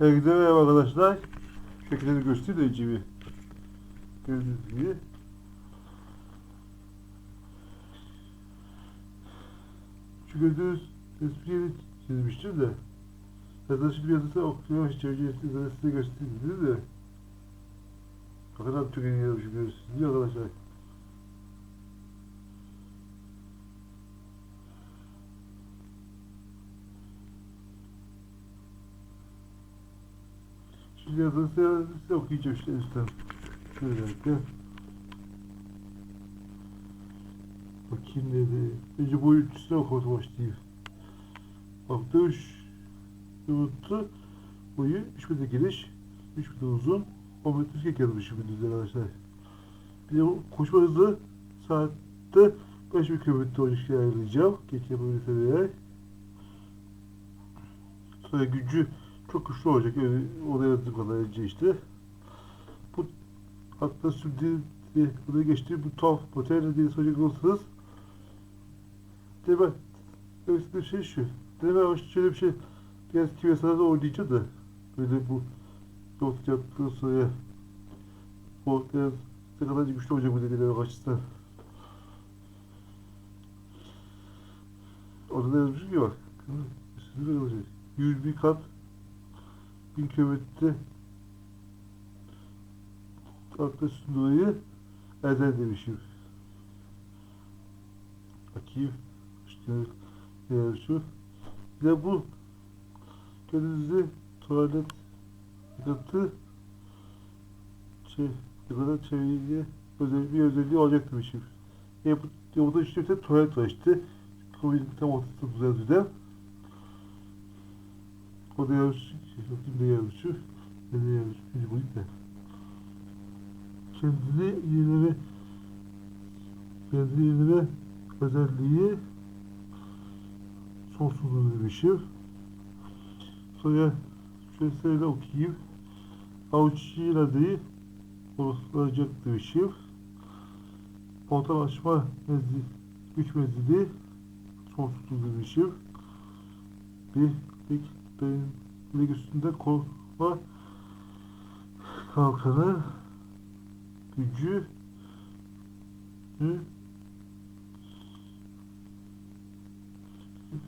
Herkese merhaba arkadaşlar. Şekilleri göstereyim de önce bir. Gördüğünüz gibi. Şu gördüğünüz resmi çizmiştim de. Zaten şimdi yazısı okuyor. Önce size göstereyim de. Çok iyi yazmışım görüyorsunuz değil mi arkadaşlar? Yazısı size okuyacağım işte üstten. Şöyle dakika. Bakayım dedi. Önce bu üçüsüne okumaya başlayayım. Bak dövüş yumurtu boyu 3 metre geniş, 3 metre uzun, 10 metre yüksek yazmışım gündüzde arkadaşlar. Bir de koşma hızı saatte 5 bin kilometre olacak ayarlayacağım. Geç yapabilirse eğer. Sonra gücü çok güçlü olacak. Öyle oraya yazdığım kadar önce işte. Bu hatta sürdüğü buraya geçtiği bu tuhaf materyal diye soracak olursanız Deme, demek istediğim şey şu. Deme ama şöyle bir şey biraz kimyasal da oynayacağım da böyle bu yolculuk yaptıktan sonra o biraz ne kadar güçlü olacak bu dediğine açısından. Orada da yazmış ki bak. Üstünde olacak. 100 bin kat 1000 kilometre hatta üstünde dolayı eder demişim. Bakayım. İşte e, şu. Bir de bu gördüğünüzde tuvalet yıkatı şey yıkatı çevirici özel, bir özelliği olacak demişim. Ya bu, ya burada işte bir tane tuvalet var işte. Koyun tam ortasında güzel düzen. O da yazmış. Ne yazmış. Bir bu da. Kendini yenileme kendini yenileme özelliği sonsuzluğu demişim. Sonra şöyle okuyayım. Avuççıyla değil olacak demişim. Portal açma menzili, güç menzili sonsuzluğu demişim. Bir benim lig üstünde korkma kalkanı gücü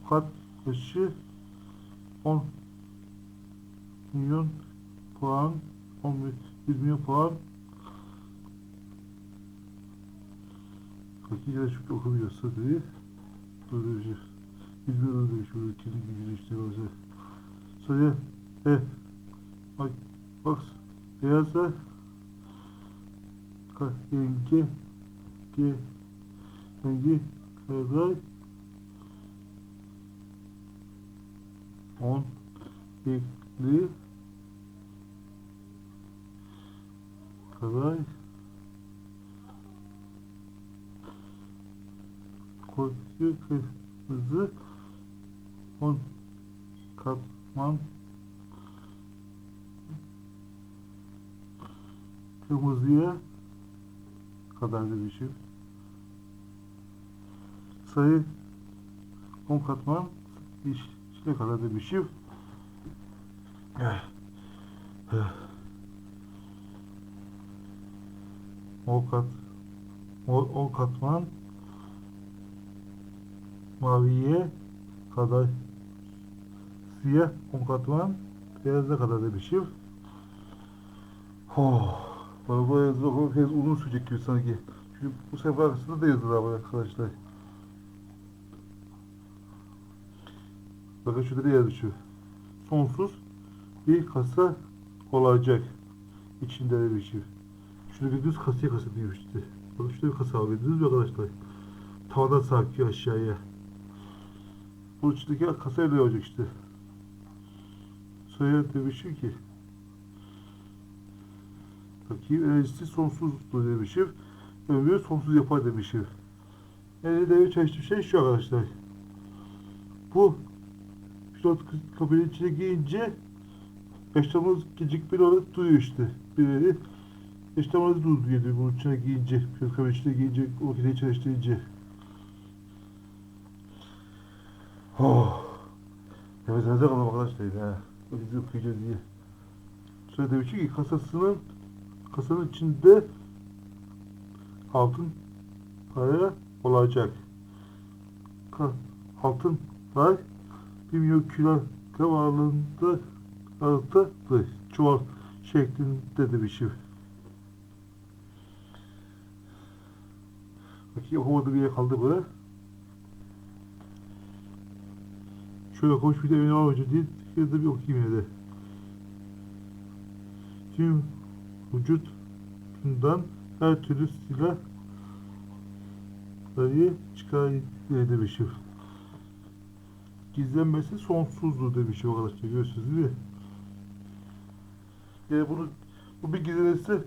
kat başı 10 milyon puan 10 100 milyon puan. Bakayım ya çünkü okumuyorsa değil böyle bir şey 100 milyon demiş böyle kendi gücünü işte olacak sonra e bak bak beyazlar ka yenge ge yenge kadar 10 ekli kadar koyu kırmızı. 10 katman kırmızıya kadar demişim. Sayı 10 katman yeşile kadar demişim. O kat o, o katman maviye kadar 10 katman beyaza kadar demişim. Oh. Bana bu yazı okumak biraz uzun sürecek gibi sanki. Çünkü bu sefer arkasında da yazılar var arkadaşlar. Bakın şurada da yazmış şu. Sonsuz bir kasa olacak. İçinde de bir şey. Şurada bir düz kasaya kasa diyor işte. Bakın şurada bir kasa var. Gördünüz mü arkadaşlar? Tavadan sarkıyor aşağıya. Bunun içindeki kasa öyle olacak işte. Sonra demişim ki Bakayım enerjisi sonsuz demişim. Ömrü sonsuz yapar demişim. Yani devre çalıştığım şey şu arkadaşlar. Bu pilot kabinin içine girince yaşamımız gecik bir olarak duruyor işte. Birileri yaşamımız durdu diye bunun içine giyince, pilot kabinin içine giyince, o makineyi çalıştırınca. Oh. Nefes nefese kaldım arkadaşlar ya. O bizi okuyacağız diye. söylediği için ki kasasının kasanın içinde altın para olacak. Ka- altın var 1 milyon kilogram ağırlığında ağırlıktadır. Çuval şeklinde de bir şey. Bakayım okumadığı bir yer kaldı mı? Şöyle koş bir de beni alacağım diye ya da bir okuyayım yine de. Tüm vücudundan her türlü silah dayı demişim. Gizlenmesi sonsuzdur demişim arkadaşlar. Görüyorsunuz değil mi? Yani bunu bu bir gizlenirse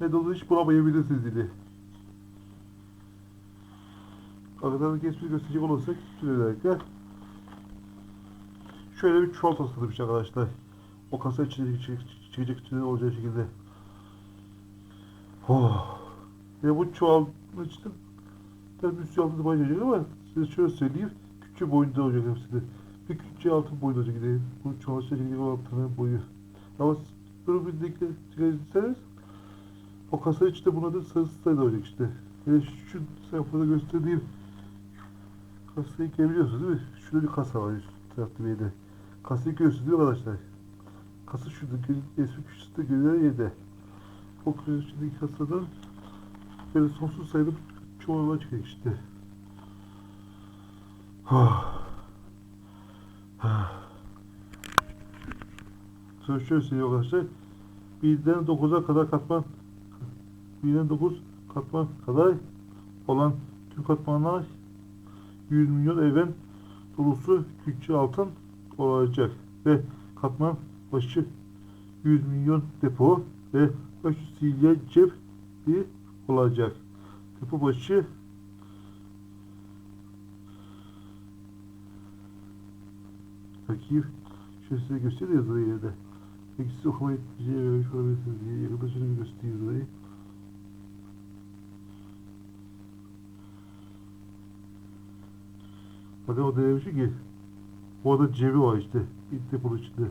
ne de olur hiç bulamayabilirsiniz dili. Arkadan kesmeyi gösterecek olursak bir dakika. Şöyle bir çuval tasarlamış arkadaşlar. O kasa içine çıkacak, çıkacak içine olacağı şekilde. Oh. Ve bu çuvalın içinde tabii üstü altı bayacak ama size şöyle söyleyeyim. Küçük boyunda olacak hepsi de. Bir küçük altı boyunda olacak yine. Bu çuval içine olan tane boyu. Ama siz bunu birlikte çıkarırsanız o kasa içinde buna da sarı sayıda olacak işte. Yani şu sayfada gösterdiğim kasayı görebiliyorsunuz değil mi? Şurada bir kasa var üst tarafta bir yerde. Değil mi arkadaşlar? Kasa şurada, gö- resmi köşesinde görülen yerde. O köşedeki kasadan böyle sonsuz sayıda çuvallar çıkacak işte. Ah. Ah. Sonra şöyle söyleyeyim arkadaşlar. Birden 9'a kadar katman birden 9 katman kadar olan tüm katmanlar 100 milyon evren dolusu külçe altın olacak ve katman başı 100 milyon depo ve 500 silye cep bir olacak. Depo başı Bakayım. Şöyle size göstereyim yazılı yerde. Peki siz okumayı diye vermiş olabilirsiniz diye yakında göstereyim yazılayı. Bakın o da demiş ki bu arada cebi var işte bir deponun içinde.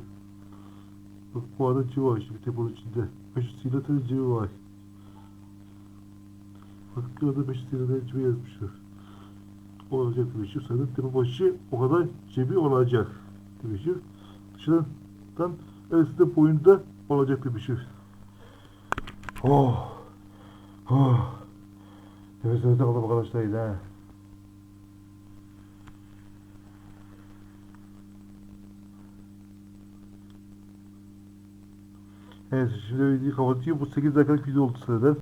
Bak bu arada cebi var işte bir deponun içinde. 500 silatörün cebi var. Bak orada 500 silatörün cebi yazmışlar. Olacak demişim. Sanırım depo başı o kadar cebi olacak demişim. Dışından öylesi de boyunda olacak demişim. Oh. Oh. Nefes nefese kaldım arkadaşlar Evet şimdi videoyu kapatayım. Bu 8 dakikalık video oldu sıradan.